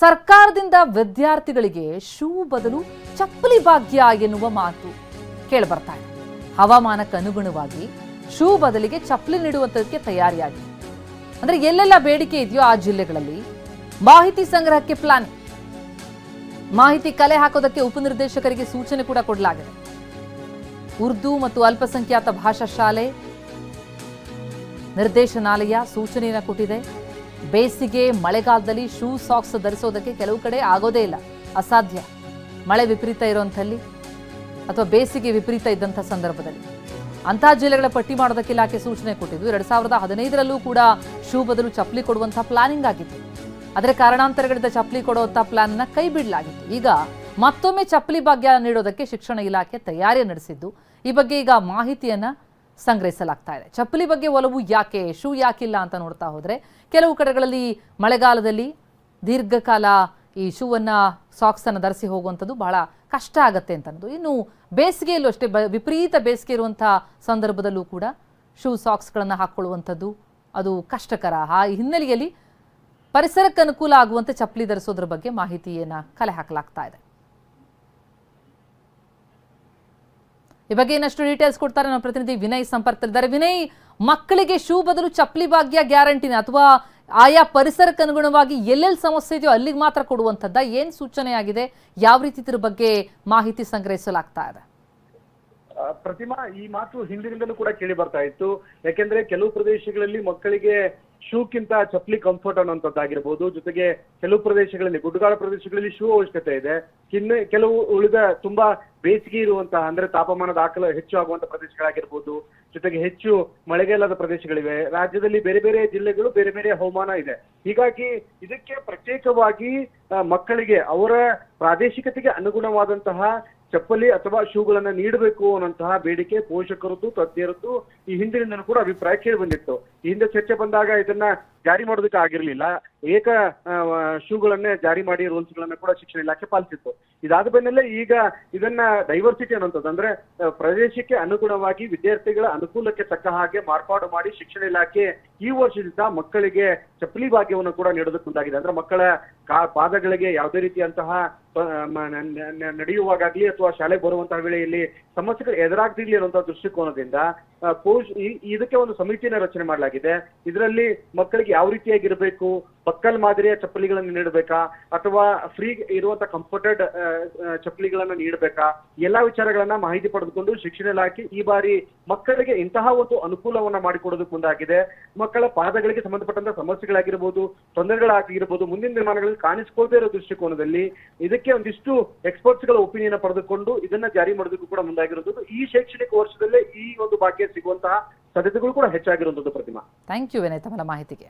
ಸರ್ಕಾರದಿಂದ ವಿದ್ಯಾರ್ಥಿಗಳಿಗೆ ಶೂ ಬದಲು ಚಪ್ಪಲಿ ಭಾಗ್ಯ ಎನ್ನುವ ಮಾತು ಕೇಳಿಬರ್ತಾ ಇದೆ. ಹವಾಮಾನಕ್ಕೆ ಅನುಗುಣವಾಗಿ ಶೂ ಬದಲಿಗೆ ಚಪ್ಪಲಿ ನೀಡುವಂಥದಕ್ಕೆ ತಯಾರಿಯಾಗಿದೆ ಅಂದ್ರೆ ಎಲ್ಲೆಲ್ಲ ಬೇಡಿಕೆ ಇದೆಯೋ ಆ ಜಿಲ್ಲೆಗಳಲ್ಲಿ ಮಾಹಿತಿ ಸಂಗ್ರಹಕ್ಕೆ ಪ್ಲಾನ್ ಮಾಹಿತಿ ಕಲೆ ಹಾಕೋದಕ್ಕೆ ಉಪನಿರ್ದೇಶಕರಿಗೆ ಸೂಚನೆ ಕೂಡ ಕೊಡಲಾಗಿದೆ. ಉರ್ದು ಮತ್ತು ಅಲ್ಪಸಂಖ್ಯಾತ ಭಾಷಾ ಶಾಲೆ, ನಿರ್ದೇಶನಾಲಯ ಸೂಚನೆಯನ್ನು ಕೊಟ್ಟಿದೆ. ಬೇಸಿಗೆ ಮಳೆಗಾಲದಲ್ಲಿ ಶೂ ಸಾಕ್ಸ್ ಧರಿಸೋದಕ್ಕೆ ಕೆಲವು ಕಡೆ ಆಗೋದೇ ಇಲ್ಲ. ಅಸಾಧ್ಯ. ಮಳೆ ವಿಪರೀತ ಇರುವಂಥಲ್ಲಿ ಅಥವಾ ಬೇಸಿಗೆ ವಿಪರೀತ ಇದ್ದಂಥ ಸಂದರ್ಭದಲ್ಲಿ. ಅಂತಹ ಜಿಲ್ಲೆಗಳ ಪಟ್ಟಿ ಮಾಡೋದಕ್ಕೆ ಇಲಾಖೆ ಸೂಚನೆ ಕೊಟ್ಟಿದ್ದು, ಎರಡ್ ಸಾವಿರದ ಹದಿನೈದರಲ್ಲೂ ಕೂಡ ಶೂ ಬದಲು ಚಪ್ಪಲಿ ಕೊಡುವಂತಹ ಪ್ಲಾನಿಂಗ್ ಆಗಿತ್ತು. ಆದರೆ ಕಾರಣಾಂತರಗಳಿಂದ ಚಪ್ಪಲಿ ಕೊಡುವಂತಹ ಪ್ಲಾನ್ ಅನ್ನ ಕೈ ಬಿಡಲಾಗಿತ್ತು. ಈಗ ಮತ್ತೊಮ್ಮೆ ಚಪ್ಪಲಿ ಭಾಗ್ಯ ನೀಡೋದಕ್ಕೆ ಶಿಕ್ಷಣ ಇಲಾಖೆ ತಯಾರಿ ನಡೆಸಿದ್ದು. ಈ ಬಗ್ಗೆ ಈಗ ಮಾಹಿತಿಯನ್ನ ಸಂಗ್ರಹಿಸಲಾಗ್ತಾ ಇದೆ. ಚಪ್ಪಲಿ ಬಗ್ಗೆ ಒಲವು ಯಾಕೆ, ಶೂ ಯಾಕಿಲ್ಲ ಅಂತ ನೋಡ್ತಾ ಹೋದರೆ, ಕೆಲವು ಕಡೆಗಳಲ್ಲಿ ಮಳೆಗಾಲದಲ್ಲಿ ದೀರ್ಘಕಾಲ ಈ ಶೂವನ್ನ ಸಾಕ್ಸ್ ಅನ್ನು ಧರಿಸಿ ಹೋಗುವಂಥದ್ದು ಬಹಳ ಕಷ್ಟ ಆಗತ್ತೆ ಅಂತ ಅನ್ನೋದು ಇನ್ನು ಬೇಸಿಗೆಯಲ್ಲೂ ಅಷ್ಟೇ, ಬ- ವಿಪರೀತ ಬೇಸಿಗೆ ಇರುವಂಥ ಸಂದರ್ಭದಲ್ಲೂ ಕೂಡ ಶೂ, ಸಾಕ್ಸ್ಗಳನ್ನು ಹಾಕ್ಕೊಳ್ಳುವಂಥದ್ದು ಅದು ಕಷ್ಟಕರ. ಆ ಹಿನ್ನೆಲೆಯಲ್ಲಿ ಪರಿಸರಕ್ಕೆ ಅನುಕೂಲ ಆಗುವಂತೆ ಚಪ್ಪಲಿ ಧರಿಸೋದ್ರ ಬಗ್ಗೆ ಮಾಹಿತಿಯನ್ನು ಕಲೆ ಹಾಕಲಾಗ್ತಾ ಇದೆ. ಈ ಬಗ್ಗೆ ಇನ್ನಷ್ಟು ಡೀಟೇಲ್ಸ್ ಕೊಡ್ತಾರೆ ನಮ್ಮ ಪ್ರತಿನಿಧಿ ವಿನಯ್ ಸಂಪರ್ಕದಲ್ಲಿದ್ದಾರೆ. ವಿನಯ್, ಮಕ್ಕಳಿಗೆ ಶೂ ಬದಲು ಚಪ್ಪಲಿ ಭಾಗ್ಯ ಗ್ಯಾರಂಟಿನ ಅಥವಾ ಆಯಾ ಪರಿಸರಕ್ಕೆ ಅನುಗುಣವಾಗಿ ಎಲ್ಲೆಲ್ಲಿ ಸಮಸ್ಯೆ ಇದೆಯೋ ಅಲ್ಲಿಗೆ ಮಾತ್ರ ಕೊಡುವಂಥದ್ದ ಏನು ಸೂಚನೆ ಆಗಿದೆ ಯಾವ ರೀತಿ ಇದ್ರ ಬಗ್ಗೆ ಮಾಹಿತಿ ಸಂಗ್ರಹಿಸಲಾಗ್ತಾ ಇದೆ? ಪ್ರತಿಮಾ ಈ ಮಾತು ಹಿಂದಿನಿಂದಲೂ ಕೂಡ ಕೇಳಿ ಬರ್ತಾ ಇತ್ತು. ಯಾಕೆಂದ್ರೆ ಕೆಲವು ಪ್ರದೇಶಗಳಲ್ಲಿ ಮಕ್ಕಳಿಗೆ ಶೂಕ್ಕಿಂತ ಚಪ್ಪಲಿ ಕಂಫರ್ಟ್ ಅನ್ನುವಂಥದ್ದಾಗಿರ್ಬೋದು. ಜೊತೆಗೆ ಕೆಲವು ಪ್ರದೇಶಗಳಲ್ಲಿ, ಗುಡ್ಡಗಾಡ ಪ್ರದೇಶಗಳಲ್ಲಿ ಶೂ ಅವಶ್ಯಕತೆ ಇದೆ. ಇನ್ನು ಕೆಲವು ಉಳಿದ ತುಂಬಾ ಬೇಸಿಗೆ ಇರುವಂತಹ, ಅಂದ್ರೆ ತಾಪಮಾನದ ದಾಖಲೆ ಹೆಚ್ಚು ಆಗುವಂತಹ ಪ್ರದೇಶಗಳಾಗಿರ್ಬೋದು. ಜೊತೆಗೆ ಹೆಚ್ಚು ಮಳೆಗಾಲದ ಪ್ರದೇಶಗಳಿವೆ. ರಾಜ್ಯದಲ್ಲಿ ಬೇರೆ ಬೇರೆ ಜಿಲ್ಲೆಗಳು ಬೇರೆ ಬೇರೆ ಹವಾಮಾನ ಇದೆ. ಹೀಗಾಗಿ ಇದಕ್ಕೆ ಪ್ರತ್ಯೇಕವಾಗಿ ಮಕ್ಕಳಿಗೆ ಅವರ ಪ್ರಾದೇಶಿಕತೆಗೆ ಅನುಗುಣವಾದಂತಹ ಚಪ್ಪಲಿ ಅಥವಾ ಶೂಗಳನ್ನ ನೀಡಬೇಕು ಅನ್ನುವಂತಹ ಬೇಡಿಕೆ ಪೋಷಕರದ್ದು, ತಜ್ಞರದ್ದು ಈ ಹಿಂದಿನಿಂದನೂ ಕೂಡ ಅಭಿಪ್ರಾಯ ಕೇಳಿ ಬಂದಿತ್ತು. ಈ ಹಿಂದೆ ಚರ್ಚೆ ಬಂದಾಗ ಇದನ್ನ ಜಾರಿ ಮಾಡೋದಕ್ಕೆ ಆಗಿರ್ಲಿಲ್ಲ. ಏಕ ಶೂಗಳನ್ನೇ ಜಾರಿ ಮಾಡಿ ರೂಲ್ಸ್ ಗಳನ್ನ ಕೂಡ ಶಿಕ್ಷಣ ಇಲಾಖೆ ಪಾಲಿಸಿತ್ತು. ಇದಾದ ಬೆನ್ನಲ್ಲೇ ಈಗ ಇದನ್ನ ಡೈವರ್ಸಿಟಿ ಅನ್ನುವಂಥದ್ದು, ಅಂದ್ರೆ ಪ್ರದೇಶಕ್ಕೆ ಅನುಗುಣವಾಗಿ ವಿದ್ಯಾರ್ಥಿಗಳ ಅನುಕೂಲಕ್ಕೆ ತಕ್ಕ ಹಾಗೆ ಮಾರ್ಪಾಡು ಮಾಡಿ ಶಿಕ್ಷಣ ಇಲಾಖೆ ಈ ವರ್ಷದಿಂದ ಮಕ್ಕಳಿಗೆ ಚಪ್ಪಲಿ ಭಾಗ್ಯವನ್ನು ಕೂಡ ನೀಡೋದಕ್ಕೆ ಮುಂದಾಗಿದೆ. ಅಂದ್ರೆ ಮಕ್ಕಳ ಕಾ, ಪಾದಗಳಿಗೆ ಯಾವುದೇ ರೀತಿಯಂತಹ ನಡೆಯುವಾಗಲಿ ಅಥವಾ ಶಾಲೆಗೆ ಬರುವಂತಹ ವೇಳೆಯಲ್ಲಿ ಸಮಸ್ಯೆಗಳು ಎದುರಾಗ್ತಿರ್ಲಿ ಅನ್ನುವಂತಹ ದೃಷ್ಟಿಕೋನದಿಂದ ಪೋಷ್ ಇದಕ್ಕೆ ಒಂದು ಸಮಿತಿಯನ್ನ ರಚನೆ ಮಾಡಲಾಗಿದೆ. ಇದರಲ್ಲಿ ಮಕ್ಕಳಿಗೆ ಯಾವ ರೀತಿಯಾಗಿರ್ಬೇಕು? ಬಕ್ಕಲ್ ಮಾದರಿಯ ಚಪ್ಪಲಿಗಳನ್ನು ನೀಡಬೇಕಾ? ಅಥವಾ ಫ್ರೀ ಇರುವಂತ ಕಂಫರ್ಟೆಡ್ ಚಪ್ಪಲಿಗಳನ್ನ ನೀಡಬೇಕಾ? ಎಲ್ಲಾ ವಿಚಾರಗಳನ್ನ ಮಾಹಿತಿ ಪಡೆದುಕೊಂಡು ಶಿಕ್ಷಣ ಇಲಾಖೆ ಈ ಬಾರಿ ಮಕ್ಕಳಿಗೆ ಇಂತಹ ಒಂದು ಅನುಕೂಲವನ್ನ ಮಾಡಿಕೊಡೋದಕ್ಕೆ ಮುಂದಾಗಿದೆ. ಮಕ್ಕಳ ಪಾದಗಳಿಗೆ ಸಂಬಂಧಪಟ್ಟಂತ ಸಮಸ್ಯೆಗಳಾಗಿರ್ಬೋದು, ತೊಂದರೆಗಳಾಗಿರ್ಬೋದು, ಮುಂದಿನ ದಿನಮಾನಗಳಲ್ಲಿ ಕಾಣಿಸಿಕೊಳ್ಳದೇ ಇರೋ ದೃಷ್ಟಿಕೋನದಲ್ಲಿ ಇದಕ್ಕೆ ಒಂದಿಷ್ಟು ಎಕ್ಸ್ಪರ್ಟ್ಸ್ಗಳ ಒಪಿನಿಯನ್ ಪಡೆದುಕೊಂಡು ಇದನ್ನ ಜಾರಿ ಮಾಡೋದಕ್ಕೂ ಕೂಡ ಮುಂದಾಗಿರುವಂತದ್ದು ಈ ಶೈಕ್ಷಣಿಕ ವರ್ಷದಲ್ಲೇ ಈ ಒಂದು ಭಾಗ್ಯ ಸಿಗುವಂತಹ ಸಾಧ್ಯತೆಗಳು ಕೂಡ ಹೆಚ್ಚಾಗಿರುವಂತದ್ದು ಪ್ರತಿಮಾ. ಥ್ಯಾಂಕ್ ಯು ವಿನಯ್ ತಮ್ಮ ಮಾಹಿತಿಗೆ.